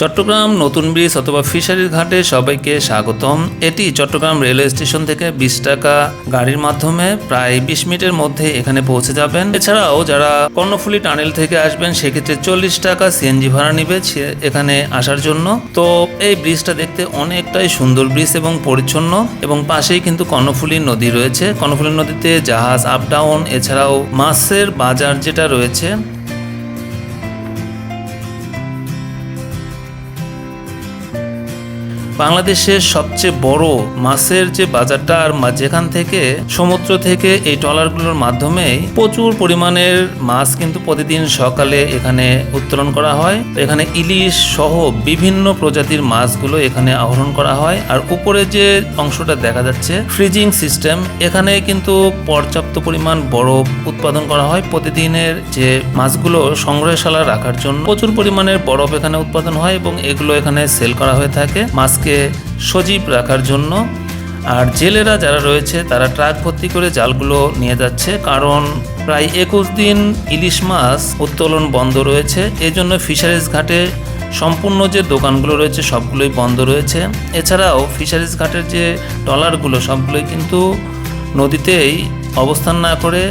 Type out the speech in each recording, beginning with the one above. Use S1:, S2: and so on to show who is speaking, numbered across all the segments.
S1: চট্টগ্রাম নতুন ব্রিজ অথবা ফিশারির ঘাটে সবাইকে স্বাগতম। এটি চট্টগ্রাম রেলওয়ে স্টেশন থেকে বিশ টাকা গাড়ির মাধ্যমে প্রায় বিশ মিনিটের মধ্যে এখানে পৌঁছে যাবেন। এছাড়াও যারা কর্ণফুলি টানেল থেকে আসবেন, সেক্ষেত্রে চল্লিশ টাকা সিএনজি ভাড়া নিবে এখানে আসার জন্য। তো এই ব্রিজটা দেখতে অনেকটাই সুন্দর ব্রিজ এবং পরিচ্ছন্ন এবং পাশেই কিন্তু কর্ণফুলী নদী রয়েছে। কর্ণফুলী নদীতে জাহাজ আপ ডাউন এছাড়াও মাছের বাজার যেটা রয়েছে বাংলাদেশের সবচেয়ে বড় মাছের যে বাজারটা আর যেখান থেকে সমুদ্র থেকে এই ট্রলারগুলোর মাধ্যমে প্রচুর পরিমাণের মাছ কিন্তু প্রতিদিন সকালে এখানে উত্তোলন করা হয়। এখানে ইলিশ সহ বিভিন্ন প্রজাতির মাছগুলো এখানে আহরণ করা হয়। আর উপরে যে অংশটা দেখা যাচ্ছে, ফ্রিজিং সিস্টেম, এখানে কিন্তু পর্যাপ্ত পরিমাণ বরফ উৎপাদন করা হয় প্রতিদিনের যে মাছগুলো সংগ্রহশালা রাখার জন্য। প্রচুর পরিমাণের বরফ এখানে উৎপাদন হয় এবং এগুলো এখানে সেল করা হয়ে থাকে। মাছকে সজীব রাখার জন্য। আর জেলেরা যারা রয়েছে, তারা ট্রাক ভর্তি করে জালগুলো নিয়ে যাচ্ছে। কারণ প্রায় একুশ দিন ইলিশ মাছ উত্তোলন বন্ধ রয়েছে। এজন্য ফিশারিজ ঘাটে সম্পূর্ণ যে দোকানগুলো রয়েছে, সবগুলোই বন্ধ রয়েছে। এছাড়াও ফিশারিজ ঘাটের যে ট্রলারগুলো, সবগুলোই কিন্তু নদীতেই অবস্থান না করে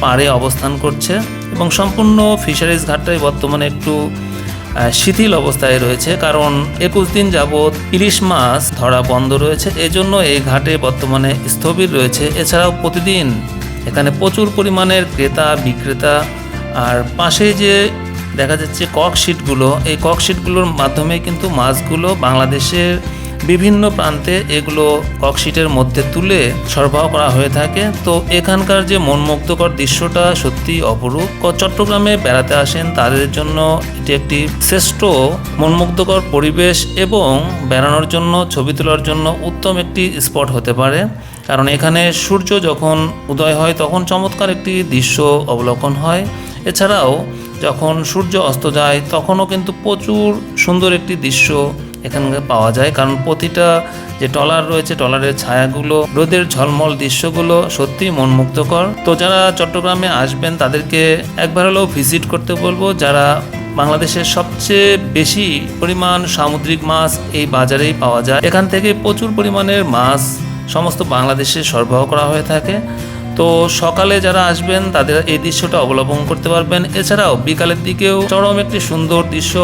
S1: পাড়ে অবস্থান করছে। এবং সম্পূর্ণ ফিশারিজ ঘাটটাই বর্তমানে একটু শিথিল অবস্থায় রয়েছে। কারণ একুশ দিন যাবৎ ইলিশ মাছ ধরা বন্ধ রয়েছে। এজন্য এই ঘাটে বর্তমানে স্থবির রয়েছে। এছাড়াও প্রতিদিন এখানে প্রচুর পরিমাণের ক্রেতা, বিক্রেতা আর পাশে যে দেখা যাচ্ছে কক শিটগুলো, এই কক শিটগুলোর মাধ্যমে কিন্তু মাছগুলো বাংলাদেশের বিভিন্ন প্রান্তে এগুলো ককশিটের মধ্যে তুলে সরবরাহ করা হয়ে থাকে। তো এখানকার যে মনমুগ্ধকর দৃশ্যটা সত্যি অপরূপ। চট্টগ্রামে বেড়াতে আসেন, তাদের জন্য এটি একটি শ্রেষ্ঠ মনমুগ্ধকর পরিবেশ এবং বেড়ানোর জন্য, ছবি তোলার জন্য উত্তম একটি স্পট হতে পারে। কারণ এখানে সূর্য যখন উদয় হয়, তখন চমৎকার একটি দৃশ্য অবলোকন হয়। এছাড়াও যখন সূর্য অস্ত যায়, তখনও কিন্তু প্রচুর সুন্দর একটি দৃশ্য এখানে পাওয়া যায়। কারণ প্রতিটা যে টলার রয়েছে টলারের ছায়াগুলো, রোদের ঝলমল দৃশ্যগুলো সত্যি মনমুগ্ধকর। তো যারা চট্টগ্রামে আসবেন, তাদেরকে একবার হলেও ভিজিট করতে বলব, যারা বাংলাদেশের সবচেয়ে বেশি পরিমাণ সামুদ্রিক মাছ এই বাজারেই পাওয়া যায়। এখান থেকে প্রচুর পরিমাণের মাছ সমস্ত বাংলাদেশে সরবরাহ করা হয়ে থাকে। তো সকালে যারা আসবেন, তাদের এই দৃশ্যটা অবলম্বন করতে পারবেন। এছাড়াও বিকালের দিকেও চরম একটি সুন্দর দৃশ্য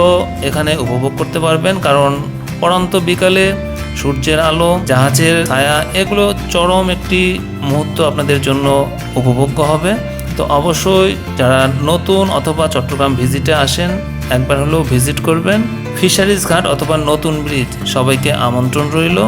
S1: এখানে উপভোগ করতে পারবেন, কারণ পরন্ত বিকালে সূর্যের আলো, জাহাজের ছায়া, এগুলো চরম একটি মুহূর্ত আপনাদের জন্য উপভোগ্য হবে। তো অবশ্যই যারা নতুন অথবা চট্টগ্রাম ভিজিটে আসেন, একবার হলেও ভিজিট করবেন। ফিশারিজ ঘাট অথবা নতুন ব্রিজ, সবাইকে আমন্ত্রণ রইল।